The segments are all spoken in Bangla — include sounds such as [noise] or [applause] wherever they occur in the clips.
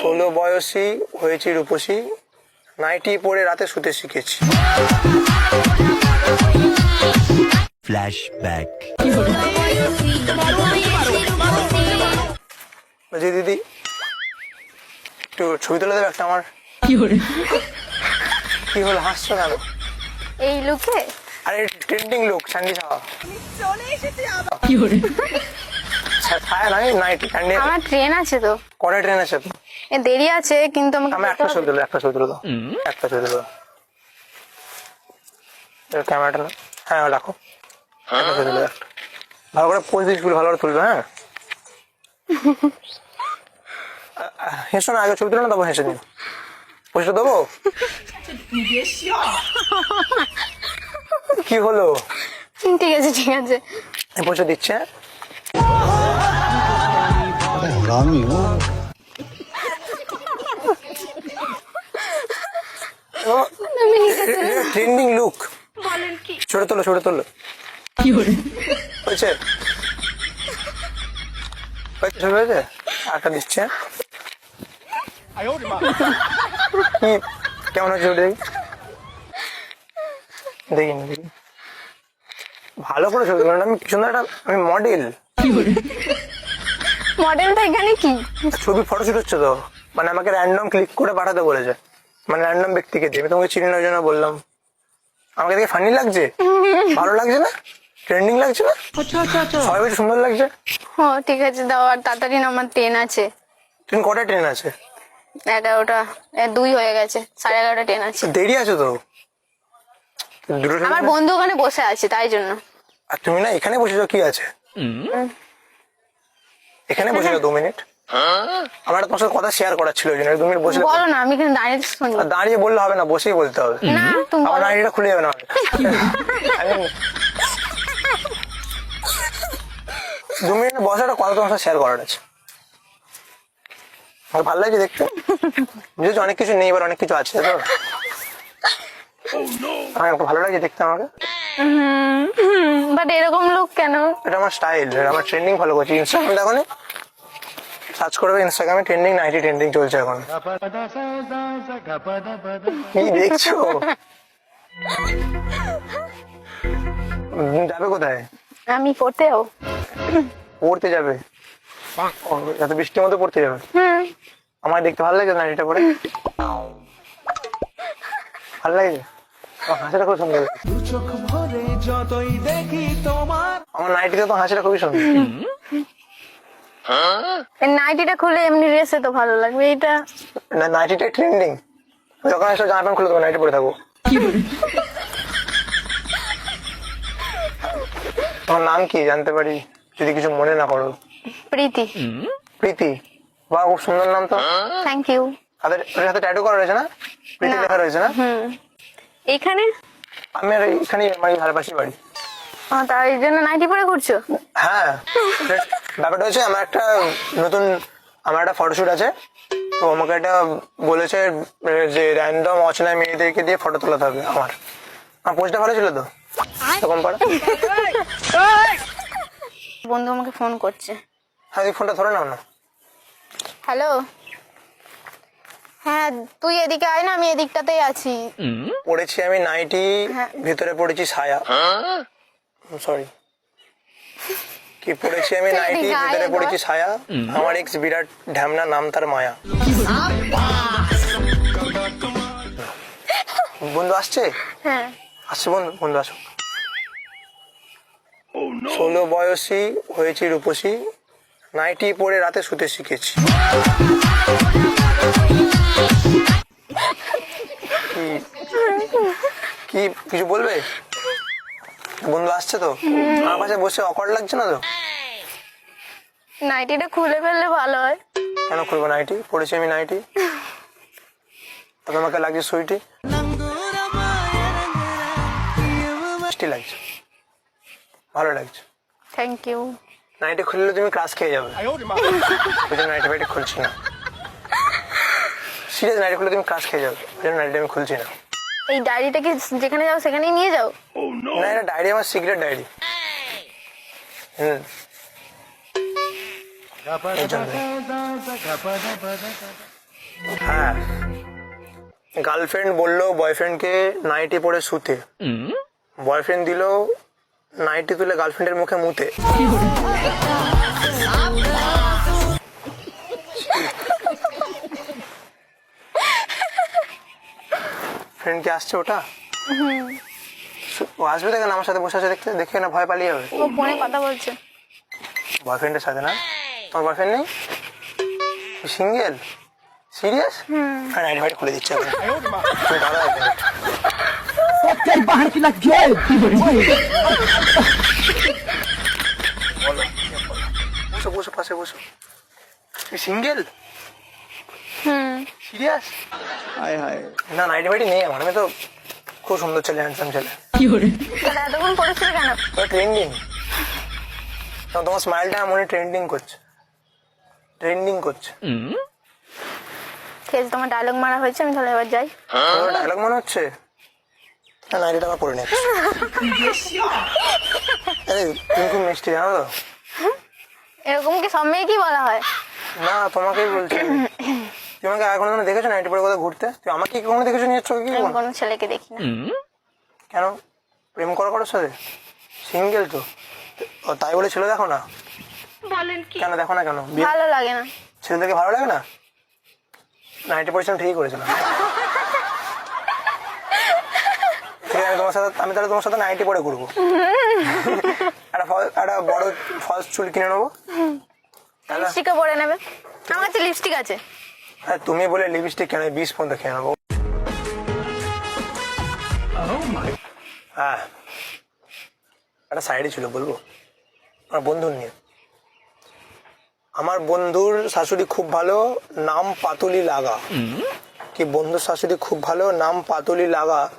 ষোলো বয়সী হয়েছি রূপসী নাইটি পরে রাতে শুতে শিখেছি. বলছি দিদি একটু ছবি তুলে দেবে একটা আমার। কি হলো? হাসছো কেন? এই লুকে আরে ট্রেন্ডিং লুক স্যান্ডি ছাওয়া নাইটি আমার ট্রেন আছে তো। কটা ট্রেন আছে? এ দেরি আছে কিন্তু আমাকে আমি একটা ছবি তুলো একটা ছবি তুলে দাও একটা ছবি তুলে ক্যামেরাটা না? হ্যাঁ রাখো। ভালো করে পোজ দিস ভালো করে তুলবে হ্যাঁ? হেসো না আগে ছবি তুলে না তারপর হেসে নিও। পয়সা দেবো? [laughs] কি হলো? ঠিক আছে ঠিক আছে। পয়সা দিচ্ছে। Trending oh. লুক ছোট তোলো ছোট তোলো। কি করে? হয়েছে? কেমন আছে ওটা দেখিনি ভালো করে ছবি আমি কি সুন্দর একটা আমি মডেল মডেলটা এখানে কি? ছবি ফটোশুট হচ্ছে তো। মানে আমাকে র্যান্ডম ক্লিক করে পাঠাতে বলেছে। মানে র্যান্ডম ব্যক্তিকে দিয়ে। আমি তোমাকে চিনি না জন্য বললাম। আমাকে দেখে ফানি লাগছে? [laughs] ভালো লাগছে না? ট্রেন্ডিং লাগছে না? সবাই বলছে সুন্দর লাগছে? ও ঠিক আছে দাও আর তাড়াতাড়ি না আমার ট্রেন আছে। ট্রেন কটা ট্রেন আছে? এগারোটা এ, দুই হয়ে গেছে সাড়ে এগারোটা ট্রেন আছে। দেরি আছে তো? দুটো আমার বন্ধু ওখানে বসে আছে তাই জন্য। আর তুমি না এখানে বসেছো কি আছে? এখানে বসেছো দু মিনিট। আমার একটা তোমার সাথে কথা শেয়ার করার ছিল ওই জন্য দু বসে বলো না আমি এখানে দাঁড়িয়ে শুনি। দাঁড়িয়ে বললে হবে না বসেই বলতে হবে। না তুমি আমার বলো। খুলে যাবে না দু মিনিট বসাটা কথা তোমার সাথে শেয়ার করার আছে। আমার ভালো লাগছে দেখতে। বুঝেছ অনেক কিছু নেই এবার অনেক কিছু আছে তো? আমার ভালো লাগছে দেখতে আমাকে। [laughs] বাট এরকম লোক কেন? এটা আমার স্টাইল আমার ট্রেন্ডিং ফলো করছি। ইনস্টাগ্রাম দেখো সার্চ করবে ইনস্টাগ্রামে ট্রেন্ডিং নাইটি ট্রেন্ডিং চলছে এখন। কি দেখছ? যাবে কোথায়? আমি পড়তেও। পড়তে যাবে। এত বৃষ্টির মতো পড়তে যাবে? আমার দেখতে ভালো লাগে নাইটিটা পরে? ভালো লাগে? হাসিটা খুব সুন্দর। আমার নাইটিতে তো হাসিটা খুবই সুন্দর। এই নাইটিটা খুলে এমনি ড্রেসে তো ভালো লাগবে এটা না নাইটিটা ট্রেন্ডিং যখন জামা প্যান্ট খুলে দেবো নাইটি পরে থাকব। তোমার নাম কি? জানতে পারি। যদি কিছু মনে না করো। প্রীতি। প্রীতি? বা খুব সুন্দর নাম তো। থ্যাংক ইউ হাতে ওর হাতে ট্যাটু করা রয়েছে না? প্রীতি না। লেখা রয়েছে না? হুম। এখানে আমি আর এখানে আমার এই ধারেপাশে বাড়ি। ও, তাই জন্য নাইটি পরে ঘুরছো? হ্যাঁ। ব্যাপারটা হচ্ছে আমার একটা নতুন আমার একটা ফটোশুট আছে। তো আমাকে একটা বলেছে যে র্যান্ডম অচেনা মেয়েদেরকে দিয়ে ফটো তোলাতে হবে আমার। আমার পোস্টটা ভালো ছিল তো? এরকম পারা বন্ধু আমাকে ফোন করছে। হ্যাঁ তুই ফোনটা ধরে নাও না হ্যালো হ্যাঁ তুই এদিকে আয় না আমি এদিকটাতেই আছি। পড়েছি আমি নাইটি হ্যাঁ। ভিতরে পড়েছি ছায়া। সরি কি পড়েছি আমি নাইটি ভিতরে পড়েছি ছায়া। আমার এক্স বিরাট ঢ্যামনা নাম তার মায়া। বন্ধু আসছে? হ্যাঁ। আসছে বন্ধু বন্ধু আসো। ষোলো বয়সী হয়েছি রূপসী। নাইটি পরে রাতে শুতে শিখেছি। কি- কি কিছু বলবে? বন্ধু আসছে তো? আমার পাশে বসে অকওয়ার্ড লাগছে না তো? নাইটিটা খুলে ফেললে ভালো হয়। কেন খুলবো নাইটি? পড়েছি আমি নাইটি। তবে আমাকে লাগছে সুইটি? মিষ্টি লাগছে। ভালো লাগছে। থ্যাংক ইউ নাইটি খুললে তুমি ক্লাস খেয়ে যাবে। ওই জন্য নাইটি ফাইটি খুলছি না। সিরিয়াস নাইটি খুললে তুমি ক্লাস খেয়ে যাবে। ওই জন্য নাইটি আমি খুলছি না। এই ডায়েরিটা কি যেখানে যাও সেখানেই নিয়ে যাও? না এটা ডায়েরি আমার সিক্রেট ডায়েরি। হুম। এই জন্য। হ্যাঁ। গার্লফ্রেন্ড বলল বয়ফ্রেন্ডকে নাইটি পরে শুতে। বয়ফ্রেন্ড দিল নাইটি তুলে গার্লফ্রেন্ডের মুখে মুতে। ফ্রেন্ড কি আসছে ওটা? ও আসবে দেখেন আমার সাথে বসে আছে দেখতে দেখে না ভয় পালিয়ে যাবে। ও ফোনে কথা বলছে। বয়ফ্রেন্ডের সাথে না? তোমার বয়ফ্রেন্ড নেই? সিঙ্গেল সিরিয়াস হ্যাঁ নাইট ফাইট খুলে দিচ্ছে আমি। তুমি Bahar Kila Joy. বলো। বসো বসো পাশে বসো। তুমি সিঙ্গেল হুম সিরিয়াস না নাইট ফাইটই নেই আমার। আমি তো খুব সুন্দর ছেলে হ্যান্ডসাম ছেলে। তাহলে এতক্ষণ পড়েছিল কেন? ট্রেন্ডিং তোমার স্মাইলটা মনে ট্রেন্ডিং করছে। ট্রেন্ডিং করছে। ঠিক আছে তোমার ডায়লগ মারা হয়েছে আমি তাহলে এবার যাই। ডায়লগ মনে হচ্ছে? না নাইটিটা আমার নিচ্ছি আরে তুমি খুব মিষ্টি জানো তো? এরকম কি সব মেয়েকেই বলা হয়? না তোমাকেই বলছি [laughs] তুমি আমাকে এখন কোনো দেখেছ নাইটি পরে কোথাও ঘুরতে? তুই আমাকে কি কখনো দেখেছ নিয়ে চোখে কি আমি কোনো ছেলেকে দেখি না কেন? প্রেম করো কারোর সাথে? সিঙ্গেল তো। ও, তাই বলে ছেলে দেখো না? কেন দেখো না কেন? বিয়ে ভালো লাগে না। ছেলেদেরকে ভালো লাগে না? নাইনটি পার্সেন্ট ঠিকই করেছিলাম ঠিক আছে আমি তোমার সাথে আমি তাহলে তোমার সাথে নাইটি পরে ঘুরবো। একটা ফল একটা বড় ফলস চুল কিনে নেব। তাহলে লিপস্টিকও পরে নেবে। আমার কাছে লিপস্টিক আছে। তুমি বলে লিপস্টিক কেন? বিষ পর্যন্ত খেয়ে নেব। হ্যাঁ। একটা সাইডে ছিল বলব? আমার বন্ধুর নিয়ে। আমার বন্ধুর শাশুড়ি খুব ভালো নাম পাতুলি লাগা। কি বন্ধুর শাশুড়ি খুব ভালো নাম পাতুলি লাগা।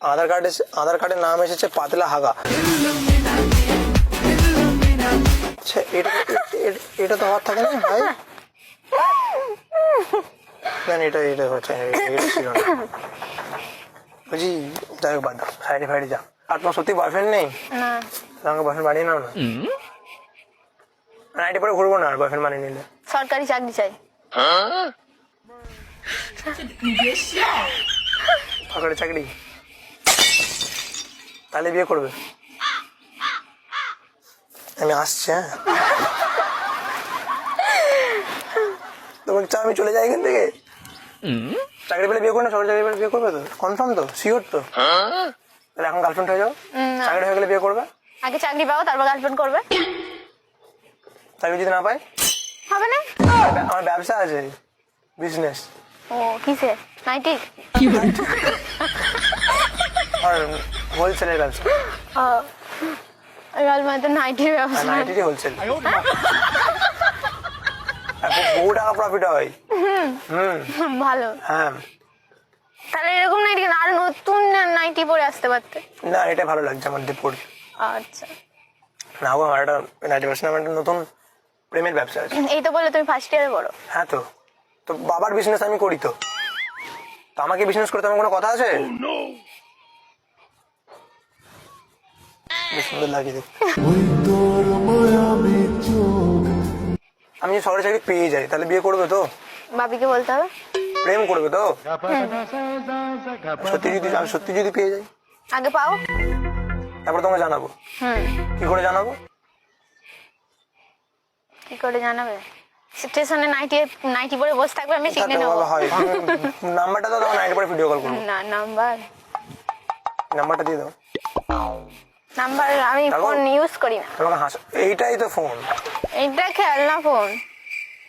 আধার কার্ডে আধার কার্ডের নাম এসেছে পাতলা হাগা। আচ্ছা এটা এটা- এটা তো হওয়ার থাকে না ভাই। না না, এটা এটা হচ্ছে এটা ছিল না। বলছি যাই হোক বাদ সাইডে ফাইডে যা আর তোমার সত্যি বয়ফ্রেন্ড নেই? না। তোমাকে বয়ফ্রেন্ড বানিয়ে নাও না। নাইটি পরে ঘুরবো না আর বয়ফ্রেন্ড বানিয়ে নিলে। সরকারি চাকরি চাই। সরকারি চাকরি? তাহলে বিয়ে করবে। আমি আসছি হ্যাঁ? তোমাকে চা আমি চলে যাই এখান থেকে। চাকরি পেলে বিয়ে করবে না? সরকারি চাকরি পেলে বিয়ে করবে তো? কনফার্ম তো? শিওর তো? তাহলে এখন গার্লফ্রেন্ড হয়ে যাও। চাকরি হয়ে গেলে বিয়ে করবে? আগে চাকরি পাও তারপর গার্লফ্রেন্ড করবে। চাকরি যদি না পাই? হবে না? আমার ব্যবসা আছে। বিজনেস ও কিসে? নাইটি আর হোলসেলের ব্যবসা। মানে তো নাইটির ব্যবসা। নাইটিরই হোলসেল বহু টাকা প্রফিট হয়। হুম। ভালো। হ্যাঁ। তাহলে এরকম নাইটি কেন আর নতুন নাইটি পরে আসতে পারতে? না এটা ভালো লাগছে আমার দিয়ে পড়তে আচ্ছা। না গো আমার একটা নাইনটি পার্সেন্ট আমার একটা নতুন প্রেমের ব্যবসা আছে। এই তো বলে তুমি ফার্স্ট ইয়ারে পড়ো। হ্যাঁ তো। তো বাবার বিজনেস আমি করি তো। তো আমাকে বিজনেস করতে আমার কোনো কথা আছে? বেশ সুন্দর লাগে। আমি যদি সরকারি চাকরি পেয়ে যাই তাহলে বিয়ে করবে তো? বাবিকে বলতে হবে? প্রেম করবে তো? সত্যি যদি আমি সত্যি যদি পেয়ে যাই? আগে পাও। তারপর তোমাকে জানাব। কি করে জানাব? কি করে জানাবে? স্টেশনে নাইটি নাইটি পরে বসে থাকবে আমি শিখে নেব। হয়। নাম্বারটা দাও তোমার নাইট পরে ভিডিও কল করব। না নাম্বার। নাম্বারটা দিয়ে দাও। নাম্বার আমি? ফোন ইউজ করি না। তোমাকে হাস এইটাই তো ফোন এটা খেলনা ফোন।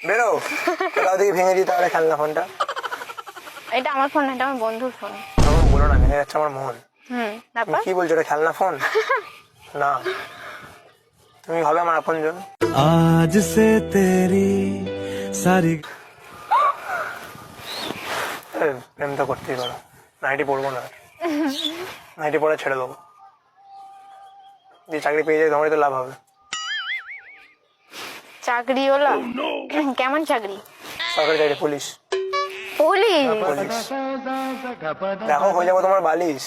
বেরো। কোথাও থেকে ভেঙে দিই তাহলে খেলনা ফোনটা। এটা আমার ফোন না এটা আমার বন্ধুর ফোন। আমার বলো না ভেঙে যাচ্ছে আমার মন। হুম তারপর? কি বলছো এটা খেলনা ফোন? [laughs] না। তুমি হবে আমার আপনজন। আজ সে তেরি সারি প্রেম তো করতেই পারো। নাইটি পড়ব না [laughs] নাইটি পড়া ছেড়ে দেবো। যে চাকরি পেয়ে যাই তোমারই তো লাভ হবে। চাকরি হলো [clears throat] কেমন চাকরি? সরকারি চাকরি পুলিশ। পুলিশ? পুলিশ। দেখো হয়ে যাব তোমার বালিশ।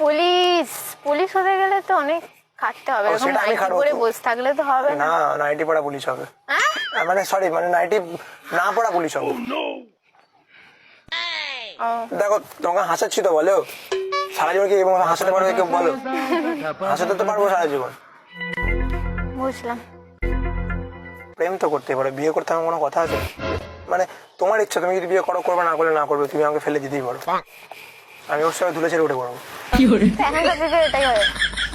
পুলিশ পুলিশ হতে গেলে তো অনেক খাটতে হবে। এরকম নাইটি খাটবো। বসে থাকলে তো হবে না। না নাইটি পড়া পুলিশ হবে। হ্যাঁ? মানে সরি মানে নাইটি না পড়া পুলিশ হবে। দেখো তোমাকে হাসাচ্ছি তো বলো। সারা জীবন কি এবং হাসাতে পারবে কেউ বলো? [laughs] হাসাতে তো পারব সারা জীবন। বুঝলাম। প্রেম তো করতে পারো বিয়ে করতে আমার কোনো কথা আছে? মানে তোমার ইচ্ছা তুমি যদি বিয়ে করো করবে না করলে না করবে তুমি আমাকে ফেলে দিতেই পারো। আমি ওর সঙ্গে ধুলে ছেড়ে উঠে পড়ব। দিকে এটাই হয়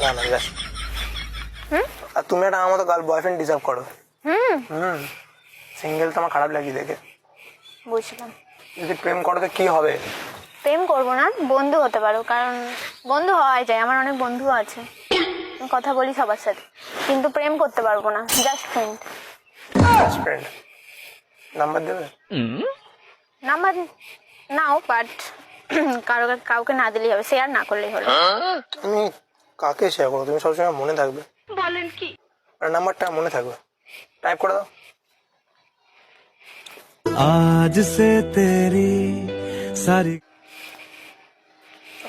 না না ব্যাস আর তুমি একটা আমার মতো গার্ল বয়ফ্রেন্ড ডিজার্ভ করো। হুম? হুম। সিঙ্গেল তো আমার খারাপ লাগে দেখে। বুঝলাম। যদি প্রেম করো তো কি হবে? প্রেম করবো না বন্ধু হতে পারো কারণ বন্ধু হওয়াই যায় আমার অনেক বন্ধু আছে আমি কথা বলি সবার সাথে কিন্তু প্রেম করতে পারবো না just friend best friend number দেবে নাম্বার নাও বাট কারো কাউকে না দিলেই হবে শেয়ার না করলেই হলো তুমি কাকে শেয়ার করো তুমি সবসময় মনে থাকবে বলেন কি নাম্বারটা মনে থাকবে টাইপ করে দাও आज से तेरी सारी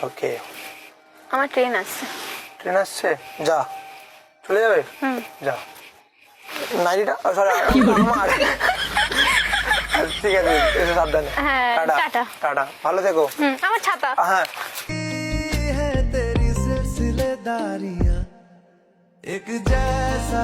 ওকে আমার ট্রেন আসছে ট্রেন আসছে যা চলে যাবে হুম যা নাইটিটা সরি আমার ঠিক আছে এসে সাবধানে হ্যাঁ, টাটা টাটা। টাটা ভালো থেকো হুম আমার ছাতা হ্যাঁ है तेरी सिलसिलेदारियां एक जैसा